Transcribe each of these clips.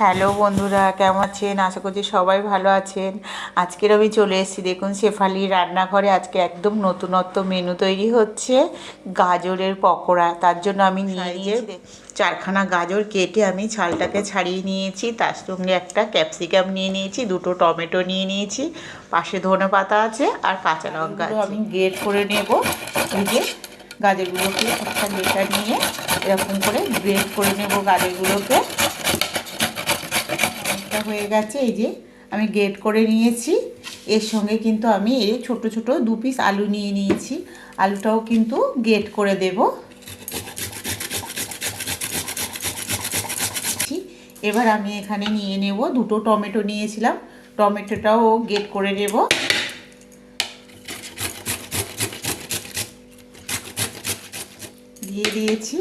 Hello বন্ধুরা কেমন আছেন? আশা করছি সবাই ভালো আছেন। আজকের আমি চলে এসেছি দেখুন শেফালি রান্নাঘরে। আজকে একদম নতুনত্ব মেনু তৈরি হচ্ছে গাজরের পকোড়া। তার জন্য আমি নিয়ে নিয়েছি চারখানা গাজর কেটে আমি ছালটাকে ছাড়িয়ে নিয়েছি। তার সঙ্গে একটা ক্যাপসিকাম নিয়ে নিয়েছি দুটো টমেটো নিয়ে নিয়েছি পাশে ধনে পাতা আছে আর কাঁচা লঙ্কা আমি গ্রেট করে নেব। এই যে গাজরগুলোকে একটা গ্রেটার নিয়ে এরকম করে গ্রেট করে নেব গাজরগুলোকে। অনেকটা হয়ে গেছে, এই যে আমি গ্রেট করে নিয়েছি। এর সঙ্গে কিন্তু আমি এই ছোট ছোট দু পিস আলু নিয়ে নিয়েছি। আলুটাও কিন্তু গ্রেট করে দেব। এবার আমি এখানে নিয়ে নেব দুটো টমেটো নিয়েছিলাম। টমেটোটাও গ্রেট করে নেব। দিয়ে দিয়েছি।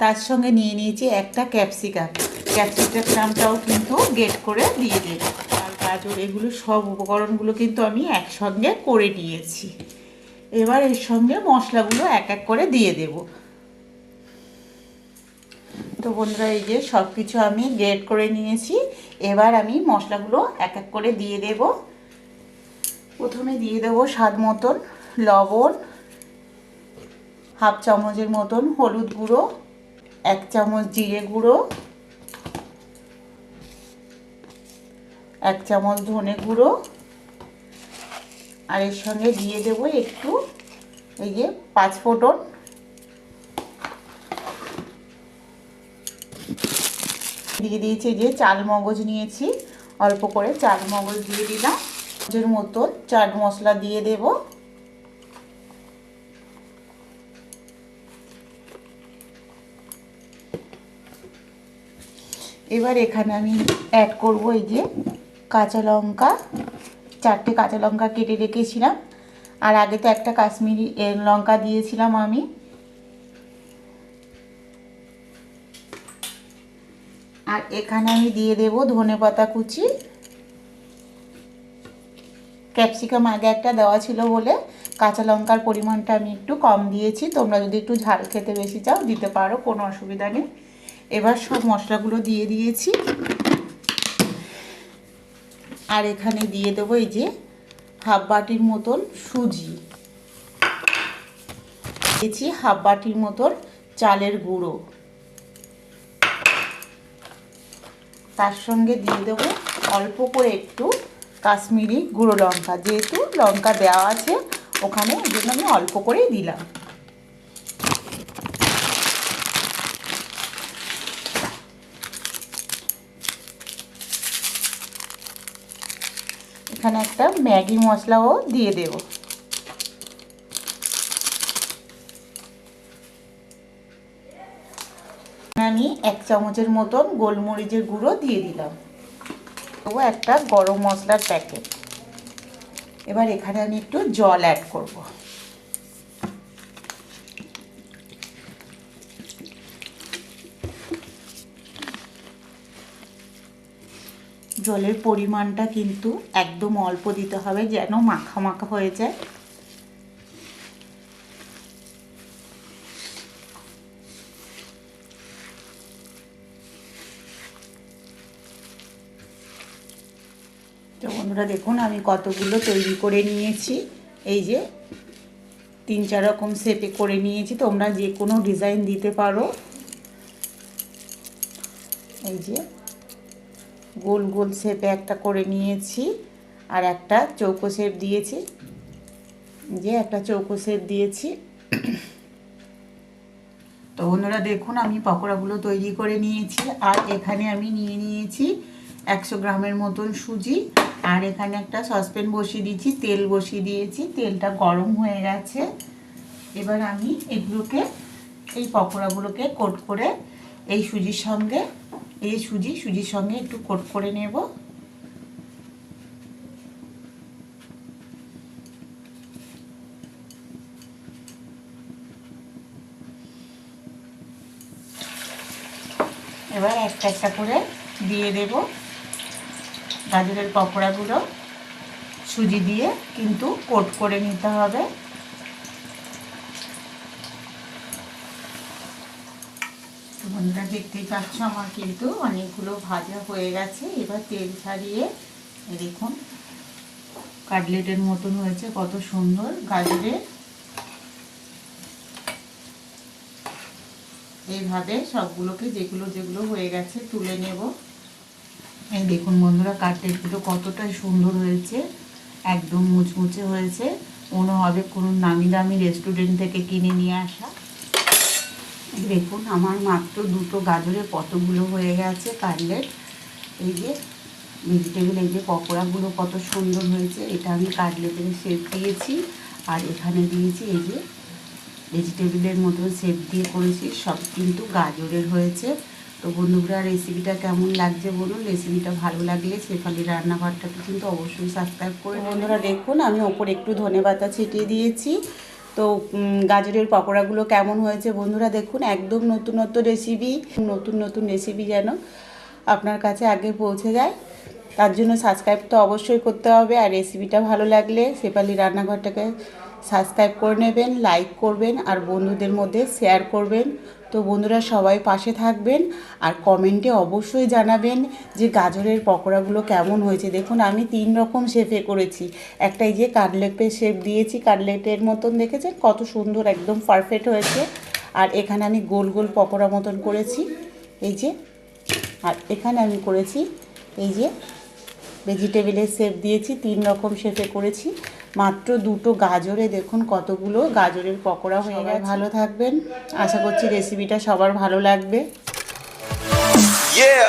তার সঙ্গে নিয়ে নিয়েছি একটা ক্যাপসিকাম। ক্যাপসিকামটাও কিন্তু গেট করে দিয়ে দেব। আর গাজর, এগুলো সব উপকরণগুলো কিন্তু আমি একসঙ্গে করে নিয়েছি। এবার এর সঙ্গে মশলাগুলো এক এক করে দিয়ে দেব। তো বন্ধুরা, এই যে সব কিছু আমি গ্রেড করে নিয়েছি। এবার আমি মশলাগুলো এক এক করে দিয়ে দেব। প্রথমে দিয়ে দেবো স্বাদ মতন লবণ, হাফ চামচের মতন হলুদ গুঁড়ো, এক চামচ জিরে গুঁড়ো এক চামচ ধনে গুঁড়ো। আর এর সঙ্গে দিয়ে দেব একটু এই যে পাঁচ ফোটন দিয়ে দিয়েছি যে চাল মগজ নিয়েছি। অল্প করে চাল মগজ দিয়ে দিলাম। এর মতো চাট মশলা দিয়ে দেবো। এবার এখানে আমি অ্যাড করব এই যে কাঁচা লঙ্কা, চারটে কাঁচা লঙ্কা কেটে রেখেছিলাম। আর আগে তো একটা কাশ্মীরি লঙ্কা দিয়েছিলাম আমি। আর এখানে আমি দিয়ে দেব ধনে পাতা কুচি। ক্যাপসিকাম আগে একটা দেওয়া ছিল বলে কাঁচা লঙ্কার পরিমাণটা আমি একটু কম দিয়েছি। তোমরা যদি একটু ঝাল খেতে বেশি চাও, দিতে পারো, কোনো অসুবিধা নেই। এবার সব মশলাগুলো দিয়ে দিয়েছি। আর এখানে দিয়ে দেবো এই যে হাফ বাটির মতন সুজি। দিয়েছি হাফ বাটির মতন চালের গুঁড়ো। তার সঙ্গে দিয়ে দেবো অল্প করে একটু কাশ্মীরি গুঁড়ো লঙ্কা। যেহেতু লঙ্কা দেওয়া আছে, ওখানে এই জন্য আমি অল্প করেই দিলাম। এখানে একটা ম্যাগি মশলাও দিয়ে দেব। আমি এক চামচের মতন গোলমরিচের গুঁড়ো দিয়ে দিলাম। ও একটা গরম মশলার প্যাকেট। এবার এখানে আমি একটু জল অ্যাড করব। জলের পরিমাণটা কিন্তু একদম অল্প দিতে হবে যেন মাখা মাখা হয়ে যায়। তো বন্ধুরা দেখুন, আমি কতগুলো তৈরি করে নিয়েছি। এই যে তিন চার রকম শেপে করে নিয়েছি। তোমরা যে কোনো ডিজাইন দিতে পারো। এই যে গোল গোল শেপে একটা করে নিয়েছি, আর একটা চৌকো শেপ দিয়েছি। যে একটা চৌকো শেপ দিয়েছি। তো বন্ধুরা দেখুন, আমি পকোড়াগুলো তৈরি করে নিয়েছি, আর এখানে আমি নিয়ে নিয়েছি একশো গ্রামের মতন সুজি, আর এখানে একটা সসপ্যান বসিয়ে দিয়েছি, তেল বসিয়ে দিয়েছি, তেলটা গরম হয়ে গেছে। এবার আমি এগুলোকে, এই পকোড়াগুলোকে কোট করে এই সুজির সঙ্গে এই সুজি, সুজির সঙ্গে একটু কোট করে নেব। এবার একটা একটা করে দিয়ে দেব। গাজরের পকোড়াগুলো সুজি দিয়ে কিন্তু কোট করে নিতে হবে। বন্ধুরা দেখতেই পাচ্ছ আমার কিন্তু অনেকগুলো ভাজা হয়ে গেছে। এবার তেল ছাড়িয়ে দেখুন, কাটলেটের মতন হয়েছে, কত সুন্দর গাজরের এইভাবে সবগুলোকে যেগুলো যেগুলো হয়ে গেছে তুলে নেব। এই দেখুন বন্ধুরা, কাটলেটগুলো কতটা সুন্দর হয়েছে, একদম মুচমুচে হয়েছে। মনে হবে কোনো নামি দামি রেস্টুরেন্ট থেকে কিনে নিয়ে আসা। দেখুন আমার মাত্র দুটো গাজরে কতগুলো হয়ে গেছে কাটলেট এই যে ভেজিটেবল এই যে পকোড়াগুলো কত সুন্দর হয়েছে এটা আমি কাটলেটের শেপ দিয়েছি আর এখানে দিয়েছি এই যে ভেজিটেবিলের মতন শেপ দিয়ে করেছি সব কিন্তু গাজরের হয়েছে। তো বন্ধুরা রেসিপিটা কেমন লাগছে বলুন? রেসিপিটা ভালো লাগলে শেফালি রান্নাঘরটাকে কিন্তু অবশ্যই সাবস্ক্রাইব করে বন্ধুরা দেখুন আমি ওপরে একটু ধনে পাতা ছিটিয়ে দিয়েছি। তো গাজরের পকোড়াগুলো কেমন হয়েছে বন্ধুরা দেখুন, একদম নতুনত্ব রেসিপি নতুন নতুন রেসিপি যেন আপনার কাছে আগে পৌঁছে যায়। তার জন্য সাবস্ক্রাইব তো অবশ্যই করতে হবে, আর রেসিপিটা ভালো লাগলে সেপালি রান্নাঘরটাকে সাবস্ক্রাইব করে নেবেন লাইক করবেন, আর বন্ধুদের মধ্যে শেয়ার করবেন। তো বন্ধুরা সবাই পাশে থাকবেন আর কমেন্টে অবশ্যই জানাবেন যে গাজরের পকোড়াগুলো কেমন হয়েছে। দেখুন, আমি তিন রকম শেপে করেছি। একটা এই যে কাটলেটের শেপ দিয়েছি, কাটলেটের মতন দেখেছেন? কত সুন্দর, একদম পারফেক্ট হয়েছে। আর এখানে আমি গোল গোল পকোড়া মতন করেছি। এই যে, আর এখানে আমি করেছি এই যে ভেজিটেবিলের শেপ দিয়েছি, তিন রকম শেপে করেছি। মাত্র দুটো গাজরে দেখুন কতগুলো গাজরের পকোড়া হয়ে গেছে। ভালো থাকবেন। আশা করছি রেসিপিটা সবার ভালো লাগবে। Yeah.